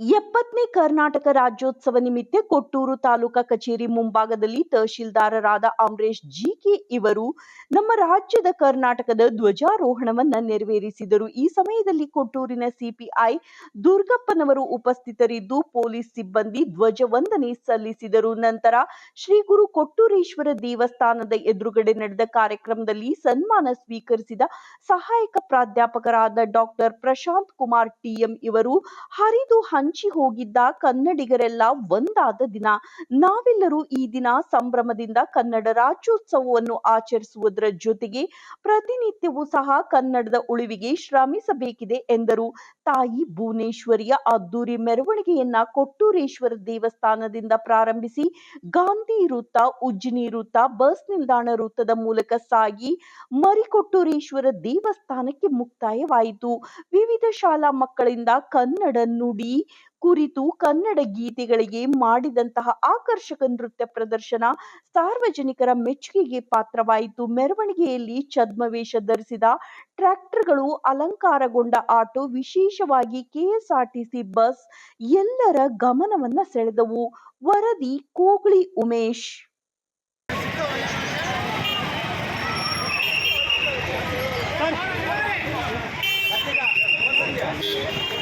ಎಪ್ಪತ್ತನೇ ಕರ್ನಾಟಕ ರಾಜ್ಯೋತ್ಸವ ನಿಮಿತ್ತ ಕೊಟ್ಟೂರು ತಾಲೂಕಾ ಕಚೇರಿ ಮುಂಭಾಗದಲ್ಲಿ ತಹಶೀಲ್ದಾರರಾದ ಅಮರೇಶ್ ಜಿಕೆ ಇವರು ನಮ್ಮ ರಾಜ್ಯದ ಕರ್ನಾಟಕದ ಧ್ವಜಾರೋಹಣವನ್ನ ನೆರವೇರಿಸಿದರು. ಈ ಸಮಯದಲ್ಲಿ ಕೊಟ್ಟೂರಿನ ಸಿಪಿಐ ದುರ್ಗಪ್ಪನವರು ಉಪಸ್ಥಿತರಿದ್ದು ಪೊಲೀಸ್ ಸಿಬ್ಬಂದಿ ಧ್ವಜವಂದನೆ ಸಲ್ಲಿಸಿದರು. ನಂತರ ಶ್ರೀ ಗುರು ಕೊಟ್ಟೂರೇಶ್ವರ ದೇವಸ್ಥಾನದ ಎದುರುಗಡೆ ನಡೆದ ಕಾರ್ಯಕ್ರಮದಲ್ಲಿ ಸನ್ಮಾನ ಸ್ವೀಕರಿಸಿದ ಸಹಾಯಕ ಪ್ರಾಧ್ಯಾಪಕರಾದ ಡಾಕ್ಟರ್ ಪ್ರಶಾಂತ್ ಕುಮಾರ್ ಟಿಎಂ ಇವರು, ಹರಿದು ಹಂಚಿ ಹೋಗಿದ್ದ ಕನ್ನಡಿಗರೆಲ್ಲ ಒಂದಾದ ದಿನ ನಾವೆಲ್ಲರೂ ಈ ದಿನ ಸಂಭ್ರಮದಿಂದ ಕನ್ನಡ ರಾಜ್ಯೋತ್ಸವವನ್ನು ಆಚರಿಸುವುದರ ಜೊತೆಗೆ ಪ್ರತಿನಿತ್ಯವೂ ಸಹ ಕನ್ನಡದ ಉಳಿವಿಗೆ ಶ್ರಮಿಸಬೇಕಿದೆ ಎಂದರು. ತಾಯಿ ಭುವನೇಶ್ವರಿಯ ಅದ್ದೂರಿ ಮೆರವಣಿಗೆಯನ್ನ ಕೊಟ್ಟೂರೇಶ್ವರ ದೇವಸ್ಥಾನದಿಂದ ಪ್ರಾರಂಭಿಸಿ ಗಾಂಧಿ ವೃತ್ತ, ಉಜ್ಜಿನಿ ವೃತ್ತ, ಬಸ್ ನಿಲ್ದಾಣ ವೃತ್ತದ ಮೂಲಕ ಸಾಗಿ ಮರಿಕೊಟ್ಟೂರೇಶ್ವರ ದೇವಸ್ಥಾನಕ್ಕೆ ಮುಕ್ತಾಯವಾಯಿತು. ವಿವಿಧ ಶಾಲಾ ಮಕ್ಕಳಿಂದ ಕನ್ನಡ ನುಡಿ ಕುರಿತು ಕನ್ನಡ ಗೀತೆಗಳಿಗೆ ಮಾಡಿದಂತಹ ಆಕರ್ಷಕ ನೃತ್ಯ ಪ್ರದರ್ಶನ ಸಾರ್ವಜನಿಕರ ಮೆಚ್ಚುಗೆಗೆ ಪಾತ್ರವಾಯಿತು. ಮೆರವಣಿಗೆಯಲ್ಲಿ ಛದ್ಮವೇಷ ಧರಿಸಿದ ಟ್ರ್ಯಾಕ್ಟರ್ಗಳು ಅಲಂಕಾರಗೊಂಡ ಆಟೋ, ವಿಶೇಷವಾಗಿ ಕೆಎಸ್ಆರ್ಟಿಸಿ ಬಸ್ ಎಲ್ಲರ ಗಮನವನ್ನ ಸೆಳೆದವು. ವರದಿ ಕೋಗ್ಳಿ ಉಮೇಶ್. ಮಂಜಣ್ಣ